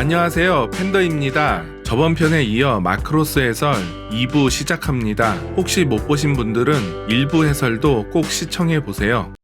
안녕하세요. 팬더입니다. 저번 편에 이어 마크로스 해설 2부 시작합니다. 혹시 못 보신 분들은 1부 해설도 꼭 시청해 보세요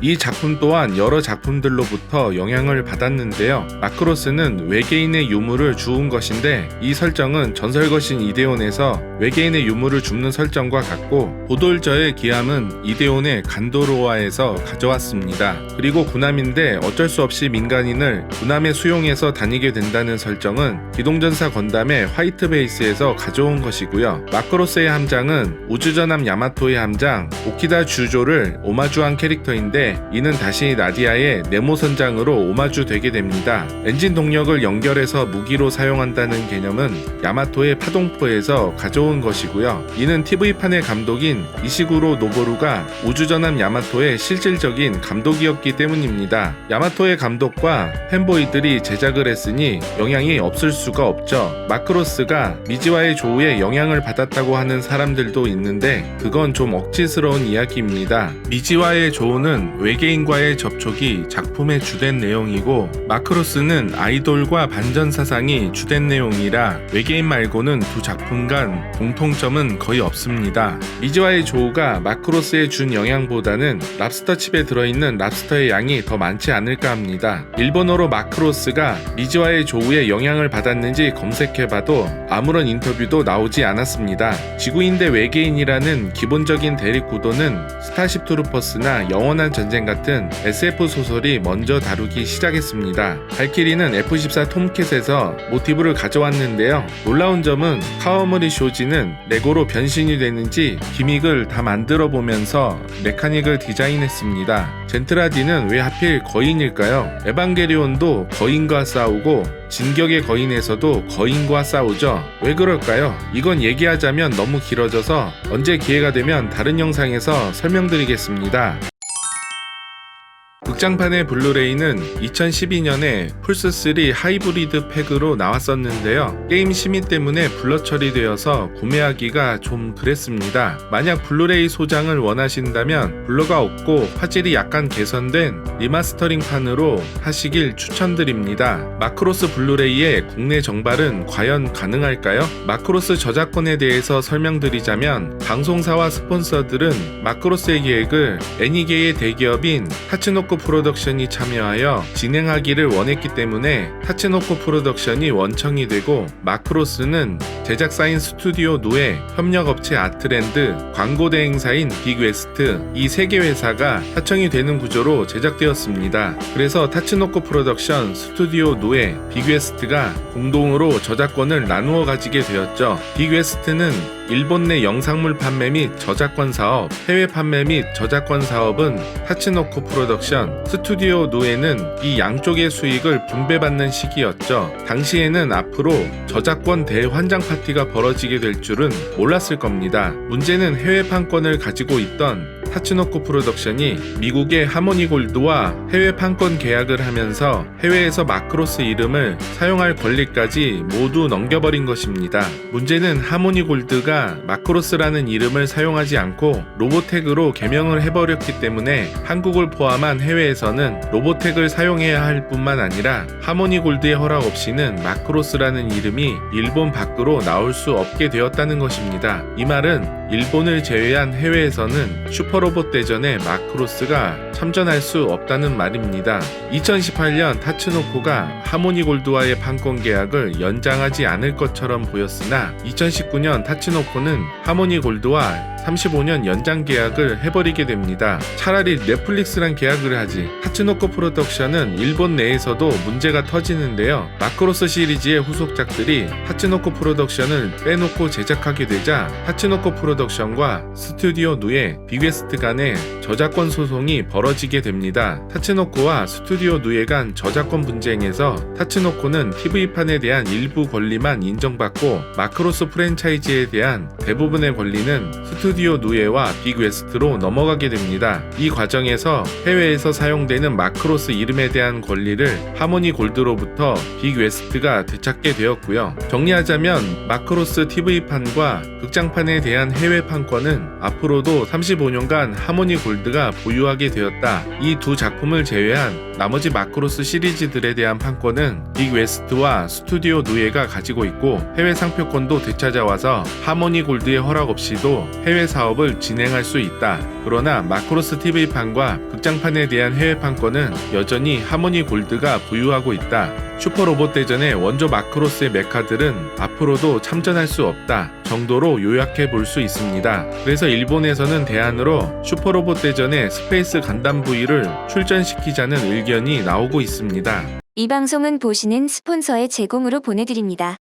이 작품 또한 여러 작품들로부터 영향을 받았는데요. 마크로스는 외계인의 유물을 주운 것인데 이 설정은 전설거신 이데온에서 외계인의 유물을 줍는 설정과 같고 보돌저의 기함은 이데온의 간도로아에서 가져왔습니다. 그리고 군함인데 어쩔 수 없이 민간인을 군함에 수용해서 다니게 된다는 설정은 기동전사 건담의 화이트 베이스에서 가져온 것이고요. 마크로스의 함장은 우주전함 야마토의 함장 오키다 주조를 오마주한 캐릭터인데 이는 다시 나디아의 네모 선장으로 오마주 되게 됩니다. 엔진 동력을 연결해서 무기로 사용한다는 개념은 야마토의 파동포에서 가져온 것이고요. 이는 TV판의 감독인 이시구로 노보루가 우주전함 야마토의 실질적인 감독이었기 때문입니다. 야마토의 감독과 팬보이들이 제작을 했으니 영향이 없을 수가 없죠. 마크로스가 미지와의 조우에 영향을 받았다고 하는 사람들도 있는데 그건 좀 억지스러운 이야기입니다. 미지와의 조우는 외계인과의 접촉이 작품의 주된 내용이고 마크로스는 아이돌과 반전 사상이 주된 내용이라 외계인 말고는 두 작품 간 공통점은 거의 없습니다. 미지와의 조우가 마크로스에 준 영향보다는 랍스터 칩에 들어있는 랍스터의 양이 더 많지 않을까 합니다. 일본어로 마크로스가 미지와의 조우에 영향을 받았는지 검색해봐도 아무런 인터뷰도 나오지 않았습니다. 지구인 대 외계인이라는 기본적인 대립 구도는 스타쉽 트루퍼스나 영원한 전쟁 같은 SF 소설이 먼저 다루기 시작했습니다. 발키리는 F14 톰캣에서 모티브를 가져왔는데요. 놀라운 점은 카와무리 쇼지는 레고로 변신이 되는지 기믹을 다 만들어 보면서 메카닉을 디자인했습니다. 젠트라디는 왜 하필 거인일까요? 에반게리온도 거인과 싸우고 진격의 거인에서도 거인과 싸우죠. 왜 그럴까요? 이건 얘기하자면 너무 길어져서 언제 기회가 되면 다른 영상에서 설명드리겠습니다. 극장판의 블루레이는 2012년에 플스3 하이브리드 팩으로 나왔었는데요. 게임 심의 때문에 블러 처리되어서 구매하기가 좀 그랬습니다. 만약 블루레이 소장을 원하신다면 블러가 없고 화질이 약간 개선된 리마스터링판으로 하시길 추천드립니다. 마크로스 블루레이의 국내 정발은 과연 가능할까요? 마크로스 저작권에 대해서 설명드리자면 방송사와 스폰서들은 마크로스의 계획을 애니게의 대기업인 타츠노코 프로덕션이 참여하여 진행하기를 원했기 때문에 타츠노코 프로덕션이 원청이 되고 마크로스는 제작사인 스튜디오 누에 협력업체 아트랜드, 광고 대행사인 빅웨스트 이 세 개 회사가 하청이 되는 구조로 제작되었습니다. 그래서 타츠노코 프로덕션, 스튜디오 누에, 빅웨스트가 공동으로 저작권을 나누어 가지게 되었죠. 빅웨스트는 일본 내 영상물 판매 및 저작권 사업, 해외 판매 및 저작권 사업은 타츠노코 프로덕션, 스튜디오 누에는 이 양쪽의 수익을 분배받는 시기였죠. 당시에는 앞으로 저작권 대환장 파티가 벌어지게 될 줄은 몰랐을 겁니다. 문제는 해외 판권을 가지고 있던 타츠노코 프로덕션이 미국의 하모니 골드와 해외 판권 계약을 하면서 해외에서 마크로스 이름을 사용할 권리까지 모두 넘겨버린 것입니다. 문제는 하모니 골드가 마크로스라는 이름을 사용하지 않고 로보텍으로 개명을 해버렸기 때문에 한국을 포함한 해외에서는 로보텍을 사용해야 할 뿐만 아니라 하모니 골드의 허락 없이는 마크로스라는 이름이 일본 밖으로 나올 수 없게 되었다는 것입니다. 이 말은 일본을 제외한 해외에서는 슈퍼로봇 대전에 마크로스가 참전할 수 없다는 말입니다. 2018년 타츠노코가 하모니 골드와의 판권 계약을 연장하지 않을 것처럼 보였으나 2019년 타츠노코는 하모니 골드와 35년 연장 계약을 해버리게 됩니다. 차라리 넷플릭스랑 계약을 하지. 타츠노코 프로덕션은 일본 내에서도 문제가 터지는데요. 마크로스 시리즈의 후속작들이 타츠노코 프로덕션을 빼놓고 제작하게 되자 타츠노코 프로덕션과 스튜디오 누에 빅웨스트 간의 저작권 소송이 벌어 지게 됩니다. 타츠노코와 스튜디오 누에 간 저작권 분쟁에서 타츠노코는 TV판에 대한 일부 권리만 인정받고 마크로스 프랜차이즈에 대한 대부분의 권리는 스튜디오 누에와 빅 웨스트로 넘어가게 됩니다. 이 과정에서 해외에서 사용되는 마크로스 이름에 대한 권리를 하모니 골드로부터 빅 웨스트가 되찾게 되었고요. 정리하자면 마크로스 TV판과 극장판에 대한 해외 판권은 앞으로도 35년간 하모니 골드가 보유하게 되었 다. 이 두 작품을 제외한 나머지 마크로스 시리즈들에 대한 판권은 빅 웨스트와 스튜디오 누에가 가지고 있고 해외 상표권도 되찾아와서 하모니 골드의 허락 없이도 해외 사업을 진행할 수 있다. 그러나 마크로스 TV판과 극장판에 대한 해외 판권은 여전히 하모니 골드가 보유하고 있다. 슈퍼로봇 대전의 원조 마크로스의 메카들은 앞으로도 참전할 수 없다 정도로 요약해 볼 수 있습니다. 그래서 일본에서는 대안으로 슈퍼로봇 대전의 스페이스 간담 V를 출전시키자는 의견이 나오고 있습니다. 이 방송은 보시는 스폰서의 제공으로 보내드립니다.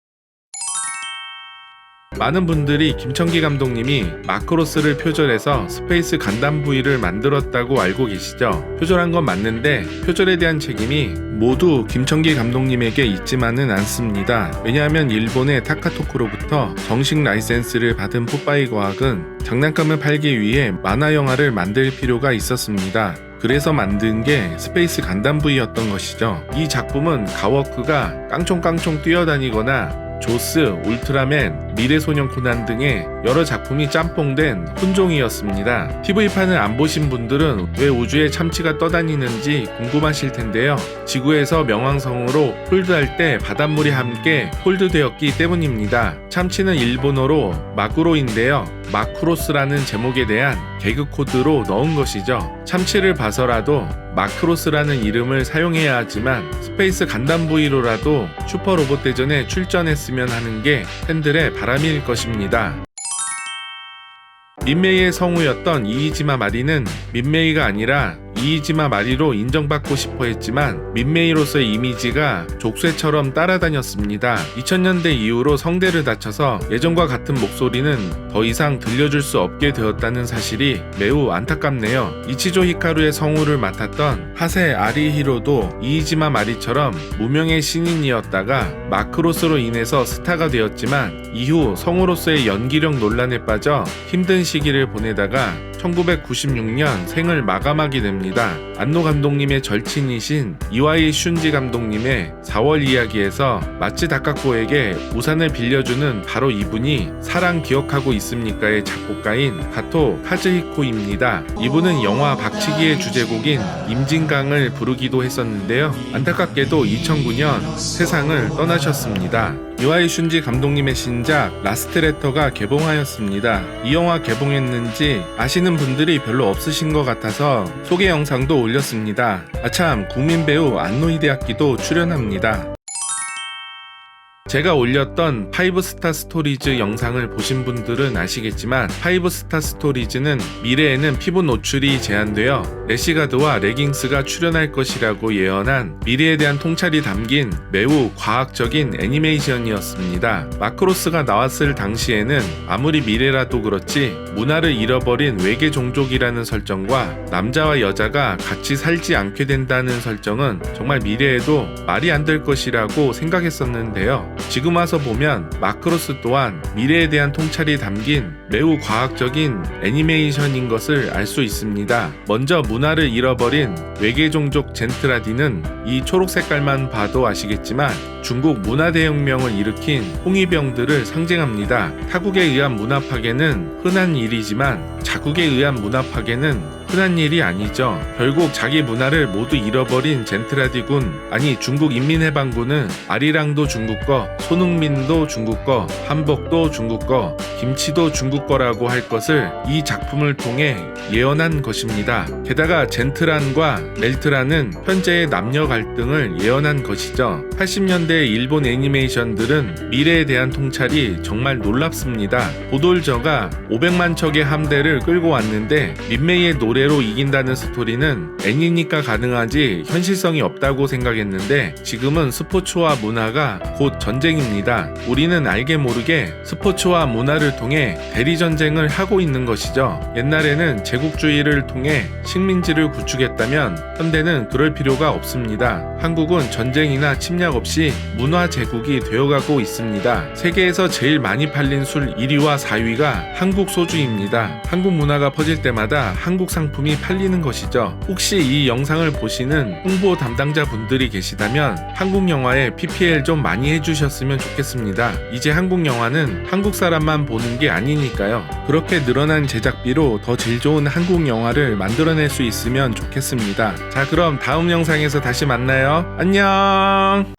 많은 분들이 김청기 감독님이 마크로스를 표절해서 스페이스 간담 V를 만들었다고 알고 계시죠? 표절한 건 맞는데 표절에 대한 책임이 모두 김청기 감독님에게 있지만은 않습니다. 왜냐하면 일본의 타카토크로부터 정식 라이센스를 받은 풋바이 과학은 장난감을 팔기 위해 만화 영화를 만들 필요가 있었습니다. 그래서 만든 게 스페이스 간담 V였던 것이죠. 이 작품은 가워크가 깡총깡총 뛰어다니거나 조스, 울트라맨, 미래소년 코난 등의 여러 작품이 짬뽕된 혼종이었습니다. TV판을 안 보신 분들은 왜 우주에 참치가 떠다니는지 궁금하실 텐데요. 지구에서 명왕성으로 홀드할 때 바닷물이 함께 홀드되었기 때문입니다. 참치는 일본어로 마구로인데요. 마크로스라는 제목에 대한 개그 코드로 넣은 것이죠. 참치를 봐서라도 마크로스라는 이름을 사용해야 하지만 스페이스 간담 V로라도 슈퍼 로봇 대전에 출전했으면 하는 게 팬들의 바람일 것입니다. 민메이의 성우였던 이이지마 마리는 민메이가 아니라 이이지마 마리로 인정받고 싶어 했지만 민메이로서의 이미지가 족쇄처럼 따라다녔습니다. 2000년대 이후로 성대를 다쳐서 예전과 같은 목소리는 더 이상 들려줄 수 없게 되었다는 사실이 매우 안타깝네요. 이치조 히카루의 성우를 맡았던 하세 아리히로도 이이지마 마리처럼 무명의 신인이었다가 마크로스로 인해서 스타가 되었지만 이후 성우로서의 연기력 논란에 빠져 힘든 시기를 보내다가 1996년 생을 마감하게 됩니다. 안노 감독님의 절친이신 이와이 슌지 감독님의 4월 이야기에서 마치 다카코에게 우산을 빌려주는 바로 이분이 사랑 기억하고 있습니까의 작곡가인 가토 카즈히코입니다. 이분은 영화 박치기의 주제곡인 임진강을 부르기도 했었는데요. 안타깝게도 2009년 세상을 떠나셨습니다. 이와이 슌지 감독님의 신작 라스트레터가 개봉하였습니다. 이 영화 개봉했는지 아시는 분들이 별로 없으신 것 같아서 소개 영상도 올렸습니다. 아참 국민 배우 안노 히데아키도 출연합니다. 제가 올렸던 파이브스타 스토리즈 영상을 보신 분들은 아시겠지만 파이브스타 스토리즈는 미래에는 피부 노출이 제한되어 레시가드와 레깅스가 출연할 것이라고 예언한 미래에 대한 통찰이 담긴 매우 과학적인 애니메이션이었습니다. 마크로스가 나왔을 당시에는 아무리 미래라도 그렇지 문화를 잃어버린 외계 종족이라는 설정과 남자와 여자가 같이 살지 않게 된다는 설정은 정말 미래에도 말이 안 될 것이라고 생각했었는데요. 지금 와서 보면 마크로스 또한 미래에 대한 통찰이 담긴 매우 과학적인 애니메이션인 것을 알 수 있습니다. 먼저 문화를 잃어버린 외계 종족 젠트라디는 이 초록 색깔만 봐도 아시겠지만 중국 문화대혁명을 일으킨 홍위병들을 상징합니다. 타국에 의한 문화 파괴는 흔한 일이지만 자국에 의한 문화 파괴는 흔한 일이 아니죠. 결국 자기 문화를 모두 잃어버린 젠트라디군, 아니 중국 인민해방군은 아리랑도 중국 거, 손흥민도 중국 거, 한복도 중국 거, 김치도 중국 거라고 할 것을 이 작품을 통해 예언한 것입니다. 게다가 젠트란과 멜트란은 현재의 남녀 갈등을 예언한 것이죠. 80년대 일본 애니메이션들은 미래에 대한 통찰이 정말 놀랍습니다. 보돌저가 500만 척의 함대를 끌고 왔는데 민메이의 노래 지뢰로 이긴다는 스토리는 애니니까 가능하지 현실성이 없다고 생각했는데 지금은 스포츠와 문화가 곧 전쟁입니다. 우리는 알게 모르게 스포츠와 문화를 통해 대리 전쟁을 하고 있는 것이죠. 옛날에는 제국주의를 통해 식민지를 구축했다면 현대는 그럴 필요가 없습니다. 한국은 전쟁이나 침략 없이 문화 제국이 되어가고 있습니다. 세계에서 제일 많이 팔린 술 1위와 4위가 한국 소주입니다. 한국 문화가 퍼질 때마다 한국 상품이 팔리는 것이죠. 혹시 이 영상을 보시는 홍보 담당자 분들이 계시다면 한국 영화에 PPL 좀 많이 해주셨으면 좋겠습니다. 이제 한국 영화는 한국 사람만 보는 게 아니니까요. 그렇게 늘어난 제작비로 더 질 좋은 한국 영화를 만들어낼 수 있으면 좋겠습니다. 자, 그럼 다음 영상에서 다시 만나요. 안녕!